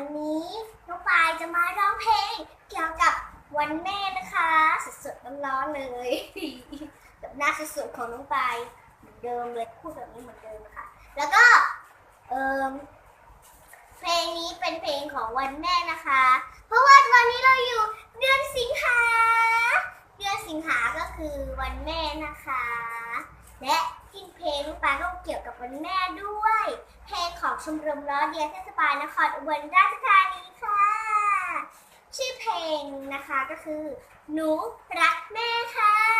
วันนี้น้องปายจะมาร้องเพลงเกี่ยวกับวันแม่นะคะสดๆร้อนๆเลยแบบหน้าสดๆของน้องปายเหมือนเดิมเลยพูดแบบนี้เหมือนเดิมนะคะแล้วก็เอ่มเพลงนี้เป็นเพลงของวันแม่นะคะ เพราะว่าวันนี้เราอยู่เดือนสิงหาเดือนสิงหาก็คือวันแม่นะคะ และ กินเพลงน้องปาก็เกี่ยวกับวันแม่ด้วย เพลงของชมรมล้อเดียเทศบาลนครอุบลราชธานีค่ะ ชื่อเพลงนะคะก็คือ หนูรักแม่ค่ะ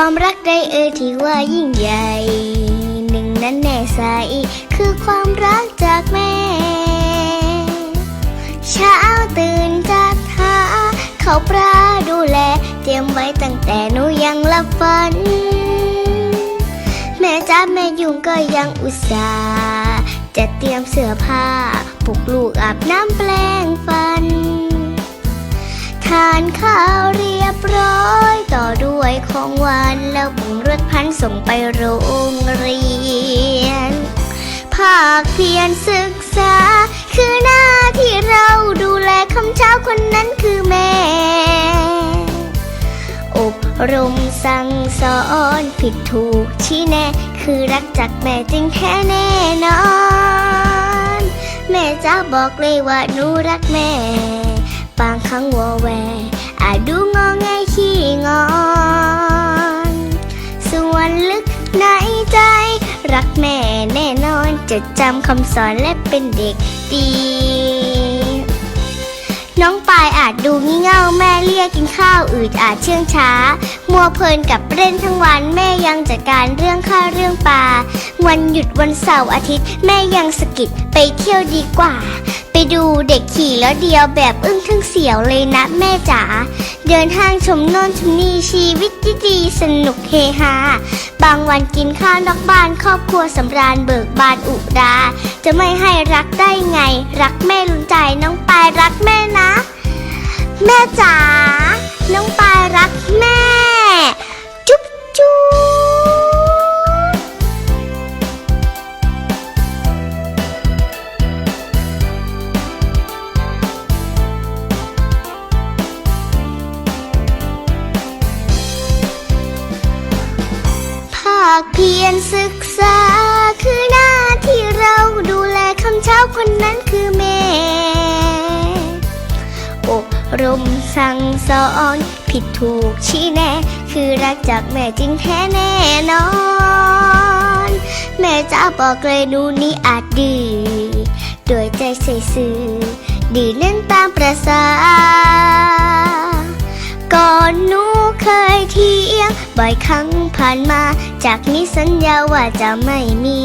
ความรักได้เอ่ยที่ว่ายิ่งใหญ่ หนึ่งนั้นแน่ใส คือความรักจากแม่ เช้าตื่นจากหาเขาปลาดูแล เตรียมไว้ตั้งแต่หนูยังหลับฝัน แม่จ้าแม่ยุงก็ยังอุตส่าห์จะเตรียมเสื้อผ้าปลุกลูกอาบน้ำแปลงฟัน ทานข้าวเรียบ ส่งไปโรงเรียน ภาคเพียรศึกษา คือหน้าที่เราดูแลคำเช้าคนนั้นคือแม่ อบรมสั่งสอนผิดถูกชี้แน่ คือรักจากแม่จริงแท้แน่นอน แม่จะบอกเลยว่าหนูรักแม่ บางครั้งวัวแวอาจดูงอแงขี้งอน ในใจ รักแม่แน่นอนจะจำคำสอนและเป็นเด็กดี น้องปายอาจดูงี่เง่าแม่เรียกกินข้าวอืดอาจเชื่องช้า มัวเพลินกับเล่นทั้งวันแม่ยังจัดการเรื่องข้าวเรื่องปลาวันหยุดวันเสาร์อาทิตย์ แม่ยังสกิดไปเที่ยวดีกว่า ไปดูเด็กขี่แล้วเดียวแบบอึ้งทั้งเสียวเลยนะแม่จ๋า เดินห้างชมโน่นชมนี่ชีวิตดีๆสนุกเฮฮา บางวันกินข้าวนอกบ้านครอบครัวสำราญเบิกบานอุรา จะไม่ให้รักได้ไง รักแม่ลุนใจน้องปายรักแม่นะ แม่จ๋าน้องปายรักแม่าคเพียรศึกษา คือหน้าที่เราดูแลคำเช้าคนนั้นคือแม่อบรมสั่งสอน ผิดถูกชี้แน่ คือรักจากแม่จริงแท้แน่นอน แม่จะบอกเลยหนูนี้อาจดื้อโดยใจใส่ซื่อดื้อนั้นตามประสา บ่อยครั้งผ่านมา จากนี้สัญญาว่าจะไม่มี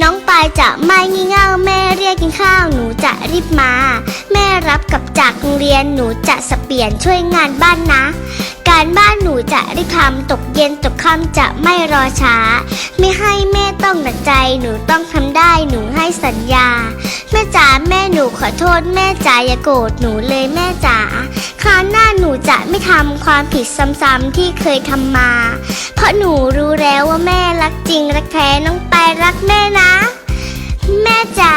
น้องปายจะไม่งี่เง่าแม่เรียกกินข้าวหนูจะรีบมา แม่รับกับจากโรงเรียนหนูจะสเปลี่ยนช่วยงานบ้านนะ การบ้านหนูจะรีบทำตกเย็นตกค่ำจะไม่รอช้า ไม่ให้แม่ต้องหนักใจหนูต้องทำได้หนูให้สัญญา แม่จ๋าแม่หนูขอโทษแม่จ๋าอย่าโกรธหนูเลยแม่จ๋า คราวหน้าหนูจะไม่ทำความผิดซ้ำๆที่เคยทำมา เพราะหนูรู้แล้วว่าแม่รักจริงรักแท้น้องไปรักแม่นะ แม่จ๋า